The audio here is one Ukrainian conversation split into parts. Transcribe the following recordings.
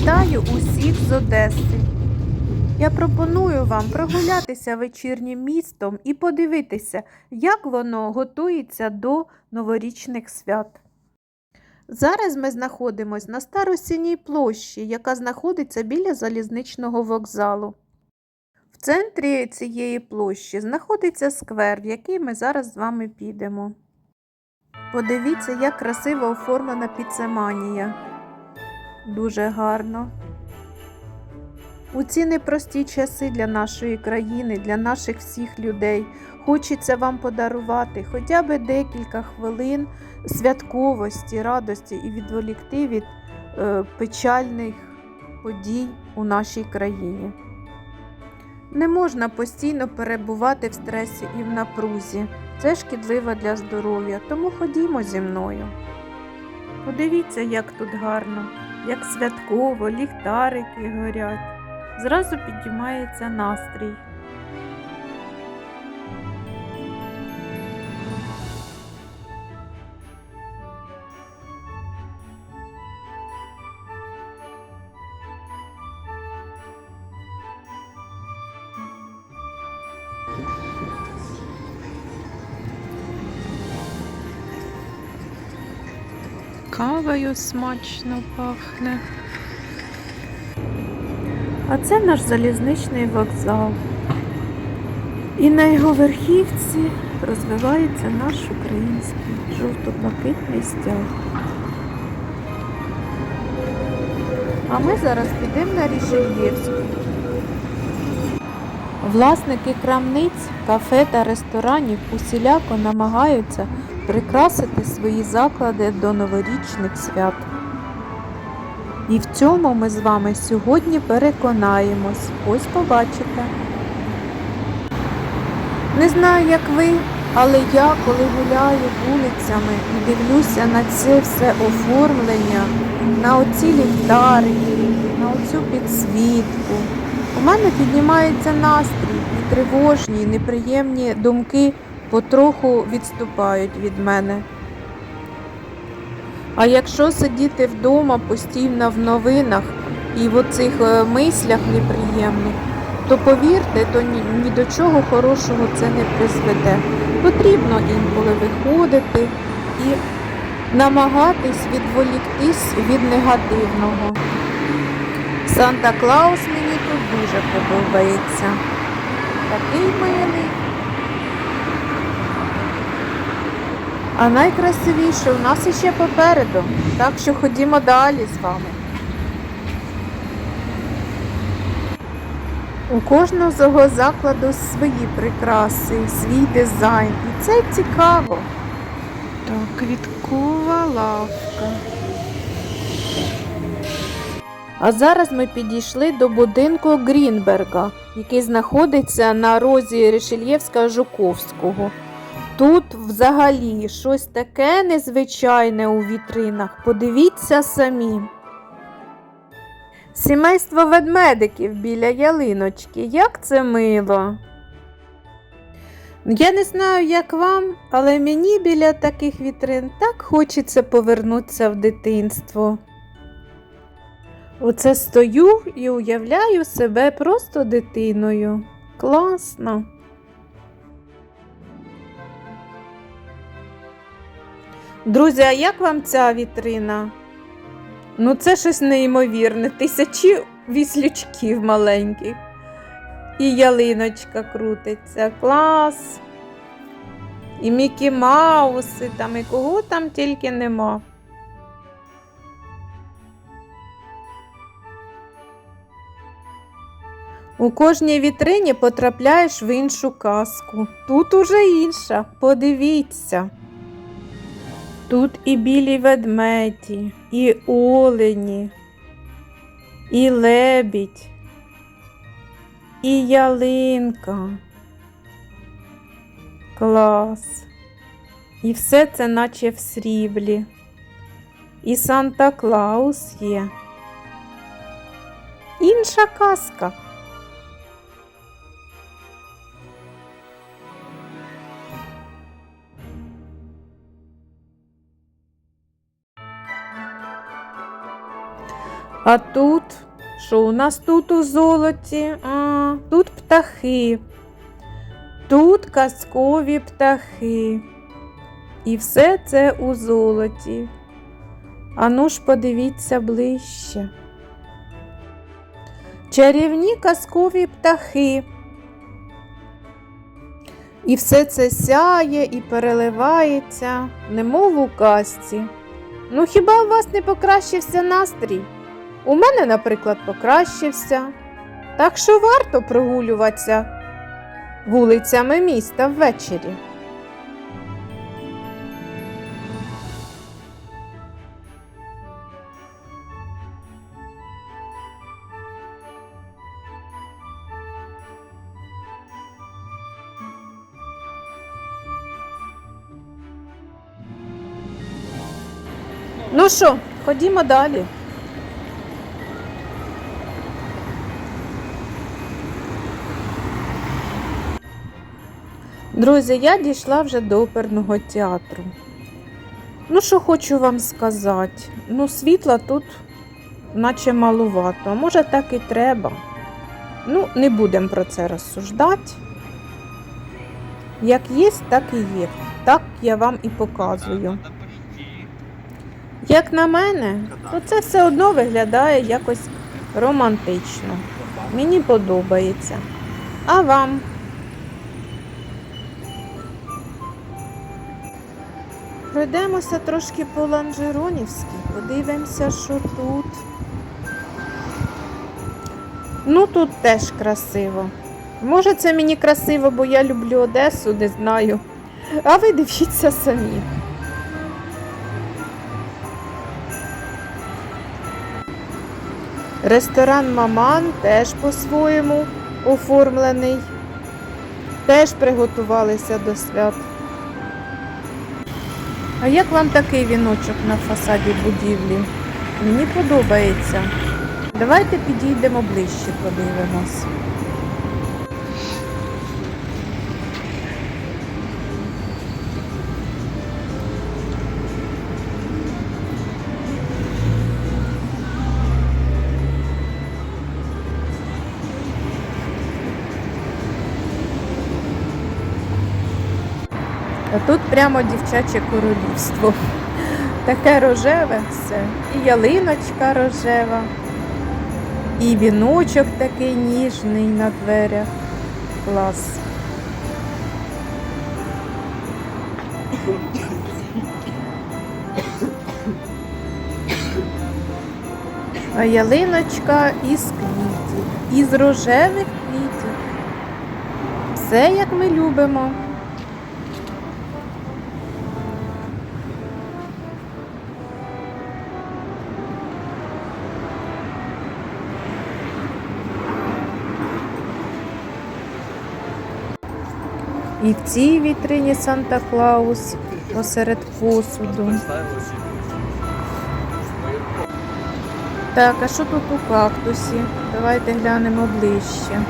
Вітаю усіх з Одеси. Я пропоную вам прогулятися вечірнім містом і подивитися, як воно готується до новорічних свят. Зараз ми знаходимося на Старосінній площі, яка знаходиться біля залізничного вокзалу. В центрі цієї площі знаходиться сквер, в який ми зараз з вами підемо. Подивіться, як красиво оформлена піцеманія. Дуже гарно. У ці непрості часи для нашої країни, для наших всіх людей. Хочеться вам подарувати хоча б декілька хвилин святковості, радості і відволікти від е, печальних подій у нашій країні. Не можна постійно перебувати в стресі і в напрузі. Це шкідливо для здоров'я, тому ходімо зі мною. Подивіться, як тут гарно, як святково, ліхтарики горять. Зразу підіймається настрій. Кавою смачно пахне. А це наш залізничний вокзал. І на його верхівці розвивається наш український жовто-блакитний стяг. А ми зараз підемо на Рішельєвську. Власники крамниць, кафе та ресторанів усіляко намагаються прикрасити свої заклади до новорічних свят. І в цьому ми з вами сьогодні переконаємось. Ось побачите. Не знаю, як ви, але я, коли гуляю вулицями і дивлюся на це все оформлення, на оці ліхтарики, на оцю підсвітку, у мене піднімається настрій, і тривожні, і неприємні думки потроху відступають від мене. А якщо сидіти вдома постійно в новинах і в оцих е, мислях неприємних, то повірте, то ні, ні до чого хорошого це не призведе. Потрібно інколи виходити і намагатись відволіктись від негативного. Санта Клаус мені тут дуже подобається. Такий милий. А найкрасивіше у нас іще попереду, так що ходімо далі з вами. У кожного цього закладу свої прикраси, свій дизайн. І це цікаво. Так, квіткова лавка. А зараз ми підійшли до будинку Грінберга, який знаходиться на розі Ришельєвська Жуковського. Тут взагалі щось таке незвичайне у вітринах. Подивіться самі. Сімейство ведмедиків біля ялиночки. Як це мило. Я не знаю, як вам, але мені біля таких вітрин так хочеться повернутися в дитинство. Оце стою і уявляю себе просто дитиною. Класно. Друзі, а як вам ця вітрина? Ну, це щось неймовірне. Тисячі віслючків маленьких. І ялиночка крутиться. Клас. І Мікі Мауси там, і кого там тільки нема. У кожній вітрині потрапляєш в іншу казку. Тут уже інша. Подивіться. Тут і білі ведмеді, і олені, і лебідь, і ялинка. Клас. І все це наче в сріблі. І Санта Клаус є. Інша казка. А тут, що у нас тут у золоті? А, тут птахи. Тут казкові птахи. І все це у золоті. Ану ж подивіться ближче. Чарівні казкові птахи. І все це сяє і переливається, немов у казці. Ну хіба у вас не покращився настрій? У мене, наприклад, покращився. Так що варто прогулюватися вулицями міста ввечері. Ну що, ходімо далі. Друзі, я дійшла вже до оперного театру. Ну, що хочу вам сказати? Ну, світла тут наче малувато, може так і треба. Ну, не будемо про це розсуждати. Як є, так і є. Так я вам і показую. Як на мене, то це все одно виглядає якось романтично. Мені подобається. А вам? Пройдемося трошки по Ланжеронівськи, подивимося, що тут. Ну, тут теж красиво. Може, це мені красиво, бо я люблю Одесу, не знаю. А ви дивіться самі. Ресторан Маман теж по-своєму оформлений. Теж приготувалися до свят. А як вам такий віночок на фасаді будівлі? Мені подобається. Давайте підійдемо ближче, подивимось. Тут прямо дівчаче королівство. Таке рожеве все. І ялиночка рожева, і віночок такий ніжний на дверях. Клас. А ялиночка із квітів, із рожевих квітів. Все як ми любимо. І в цій вітрині Санта Клаус посеред посуду. Так, а що тут у кактусі? Давайте глянемо ближче.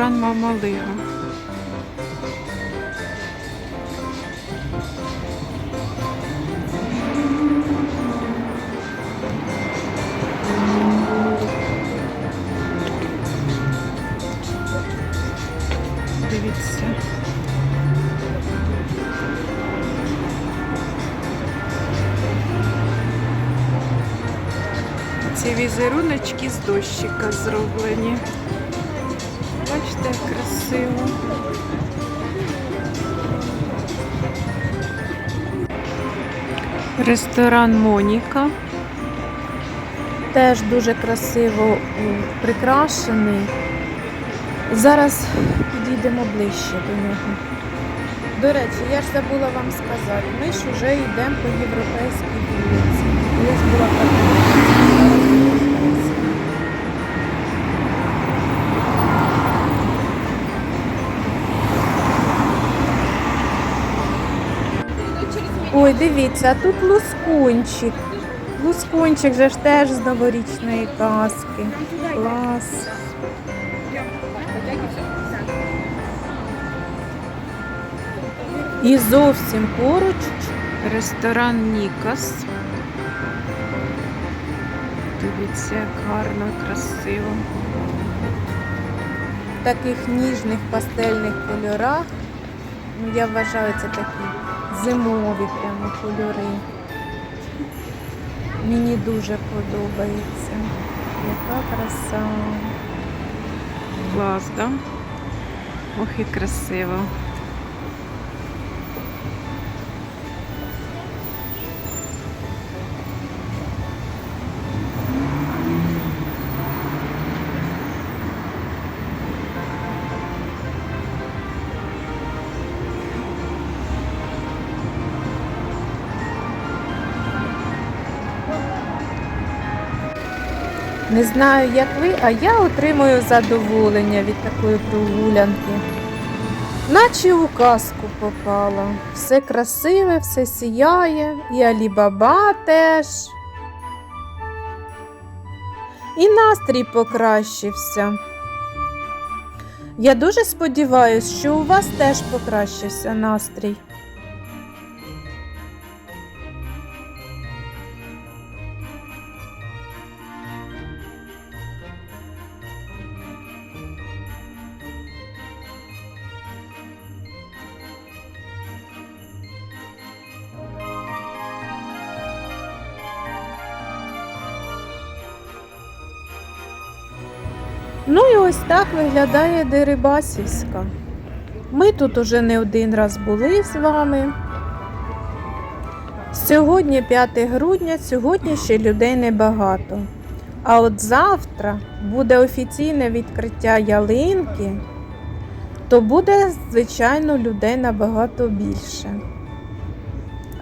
Ресторан Мамалига. Дивіться. Ці візеруночки з дощика зроблені. Красиво. Ресторан Моніка. Теж дуже красиво прикрашений. Зараз підійдемо ближче до нього. До речі, я ж забула вам сказати, ми ж вже йдемо по європейській вулиці. Була така. Ой, дивіться, а тут лускунчик. Лускунчик же ж теж з новорічної казки. Клас. І зовсім поруч ресторан Нікас. Дивіться, як гарно, красиво. В таких ніжних пастельних кольорах. Ну, я вважаю, це такі зимові прямо кольори. Мені дуже подобається. Яка краса. Клас, да? Ох і красиво. Не знаю, як ви, а я отримую задоволення від такої прогулянки. Наче у казку попала. Все красиве, все сіяє, і Алібаба теж. І настрій покращився. Я дуже сподіваюся, що у вас теж покращився настрій. Ну і ось так виглядає Дерибасівська. Ми тут уже не один раз були з вами. Сьогодні 5 грудня, сьогодні ще людей небагато. А от завтра буде офіційне відкриття ялинки, то буде, звичайно, людей набагато більше.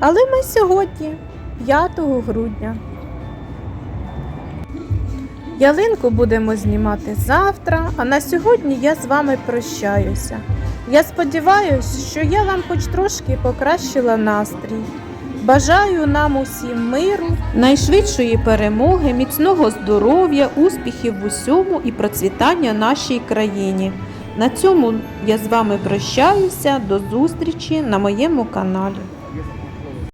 Але ми сьогодні, 5 грудня. Ялинку будемо знімати завтра, а на сьогодні я з вами прощаюся. Я сподіваюся, що я вам хоч трошки покращила настрій. Бажаю нам усім миру, найшвидшої перемоги, міцного здоров'я, успіхів в усьому і процвітання нашій країні. На цьому я з вами прощаюся. До зустрічі на моєму каналі.